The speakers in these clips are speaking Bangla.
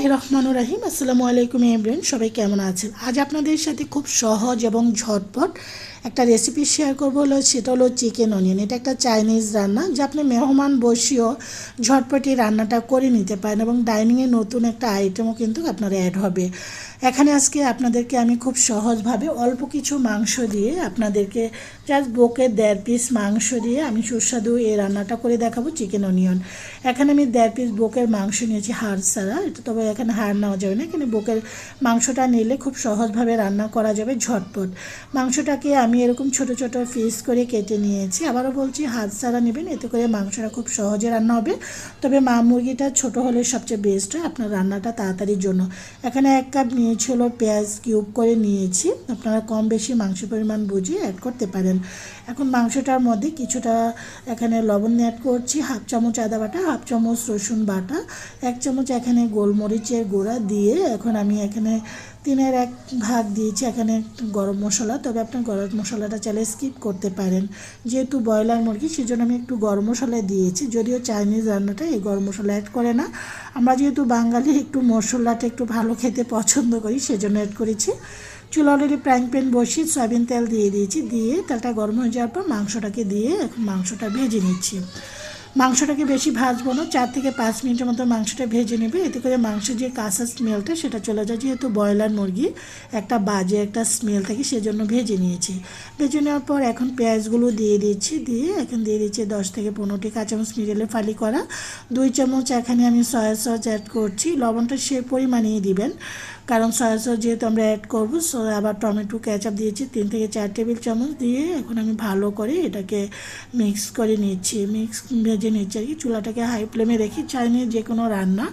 বিসমিল্লাহ রহমান রাহিম। আসসালামু আলাইকুম এমরেন সবাই কেমন আছেন? আজ আপনাদের সাথে খুব সহজ এবং ঝটপট একটা রেসিপি শেয়ার করব হলো, সেটা হলো চিকেন অনিয়ন এটা একটা চাইনিজ রান্না, যা আপনি মেহমান বসিয়েও ঝটপট এই রান্নাটা করে নিতে পারেন এবং ডাইনিংয়ে নতুন একটা আইটেমও কিন্তু আপনার অ্যাড হবে। এখানে আজকে আপনাদেরকে আমি খুব সহজভাবে অল্প কিছু মাংস দিয়ে আপনাদেরকে জাস্ট বোকে দেড় পিস মাংস দিয়ে আমি সুস্বাদু এই রান্নাটা করে দেখাবো চিকেন অনিয়ন এখানে আমি দেড় পিস বোকের মাংস নিয়েছি, হাড় ছাড়া। এটা তবে এখানে হাড় নেওয়া যাবে না। এখানে বোকের মাংসটা নিলে খুব সহজভাবে রান্না করা যাবে ঝটপট। মাংসটাকে আমি এরকম ছোট ছোট পিস করে কেটে নিয়েছি। আবারও বলছি হাত ছাড়া নেবেন, এতে করে মাংসটা খুব সহজে রান্না হবে। তবে মা মুরগিটা ছোট হলে সবচেয়ে বেস্ট হয় আপনার রান্নাটা তাড়াতাড়ির জন্য। এখানে এক কাপ নিয়েছি হলো পেঁয়াজ কিউব করে নিয়েছি। আপনারা কম বেশি মাংস পরিমাণ বুঝিয়ে অ্যাড করতে পারেন। এখন মাংসটার মধ্যে কিছুটা এখানে লবণ অ্যাড করছি, হাফ চামচ আদা বাটা, হাফ চামচ রসুন বাটা, এক চামচ এখানে গোলমরিচের গুঁড়া দিয়ে এখন আমি এখানে তিনের এক ভাগ দিয়েছি, এখানে গরম মশলা, তবে আপনার গরম মশলাটা চাইলে স্কিপ করতে পারেন। যেহেতু ব্রয়লার মুরগি, সেজন্য আমি একটু গরম মশলা দিয়েছি, যদিও চাইনিজ রান্নাটা এই গরম মশলা অ্যাড করে না। আমরা যেহেতু বাঙালি, একটু মশলাটা একটু ভালো খেতে পছন্দ করি, সেজন্য অ্যাড করেছি। চুল অলরেডি ফ্রাইং প্যান বসিয়ে সয়াবিন তেল দিয়ে দিয়েছি, দিয়ে তেলটা গরম হয়ে যাওয়ার পর মাংসটাকে দিয়ে মাংসটা ভেজে নিচ্ছি। মাংসটাকে বেশি ভাজবো না, চার থেকে পাঁচ মিনিটের মতো মাংসটা ভেজে নেবে। এতে করে মাংসের যে কাঁচা স্মেলটা সেটা চলে যায়, যেহেতু ব্রয়লার মুরগি একটা বাজে একটা স্মেল থাকে সেজন্য ভেজে নিয়েছি। ভেজে নেওয়ার পর এখন পেঁয়াজগুলো দিয়ে দিচ্ছি, দিয়ে এখন দিয়ে দিচ্ছি দশ থেকে পনেরোটি কাঁচামচ মিডলে ফালি করা। দুই চামচ এখানে আমি সয়া সস অ্যাড করছি, লবণটা সে পরিমাণেই দিবেন। কারণ সয়া সস যেহেতু আমরা অ্যাড করব সো আবার টমেটো ক্যাচাপ দিয়েছি, তিন থেকে চার টেবিল চামচ দিয়ে এখন আমি ভালো করে এটাকে মিক্স করে নিচ্ছি। মিক্স ভেজে নিচ্ছি আর কি। চুলাটাকে হাই ফ্লেমে রেখে চাইনিজ যে কোনো রান্না,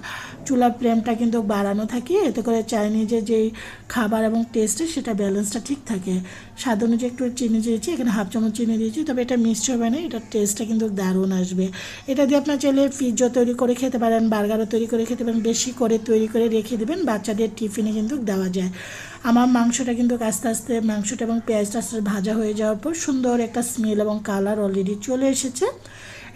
চুলার ফ্লেমটা কিন্তু বাড়ানো থাকে, এতে করে চাইনিজের যেই খাবার এবং টেস্টে সেটা ব্যালেন্সটা ঠিক থাকে। স্বাদ অনুযায়ী একটু চিনি দিয়েছি, এখানে হাফ চামচ চিনি দিয়েছি, তবে এটা মিষ্টি হবে না, এটার টেস্টটা কিন্তু দারুণ আসবে। এটা দিয়ে আপনার চাইলে পিৎজা তৈরি করে খেতে পারেন বার্গারও তৈরি করে খেতে পারেন, বেশি করে তৈরি করে রেখে দেবেন, বাচ্চাদের টিফিনে কিন্তু দেওয়া যায়। আমার মাংসটা কিন্তু আস্তে আস্তে মাংসটা এবং পেঁয়াজটা আস্তে ভাজা হয়ে যাওয়ার পর সুন্দর একটা স্মেল এবং কালার অলরেডি চলে এসেছে।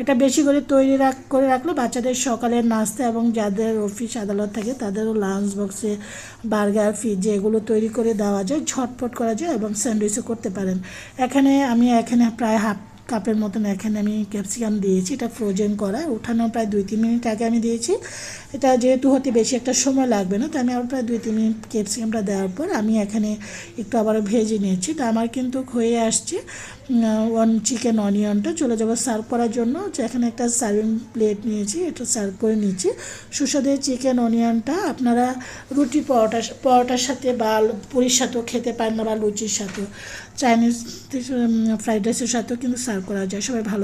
এটা বেশি করে তৈরি রাখ, করে রাখলে বাচ্চাদের সকালের নাস্তা এবং যাদের অফিস আদালত থাকে তাদেরও লাঞ্চ বক্সে বার্গার পিৎজা এগুলো তৈরি করে দেওয়া যায়, ঝটপট করা যায় এবং স্যান্ডউইচও করতে পারেন। এখানে আমি এখানে প্রায় হাফ কাপের মতন এখানে আমি ক্যাপসিকাম দিয়েছি, এটা ফ্রোজেন করা। উঠানো প্রায় দুই তিন মিনিট আগে আমি দিয়েছি। এটা যেহেতু হতে বেশি একটা সময় লাগবে না, তো আমি আবার প্রায় দুই তিন মিনিট ক্যাপসিকামটা দেওয়ার পর আমি এখানে একটু আবার ভেজে নিয়েছি। তো আমার কিন্তু হয়ে আসছে ওয়ান চিকেন অনিয়নটা চলে যাব সার্ভ করার জন্য। এখানে একটা সার্ভিং প্লেট নিয়েছি, এটা সার্ভ করে নিচ্ছি। সুস্বাদের চিকেন অনিয়নটা আপনারা রুটি পরোটা, পরোটার সাথে বা পুরীর সাথেও খেতে পারেন না বা লুচির সাথেও। চাইনিজ ফ্রাইড রাইসের সাথেও কিন্তু সার্ভ করা যায় সবাই ভালো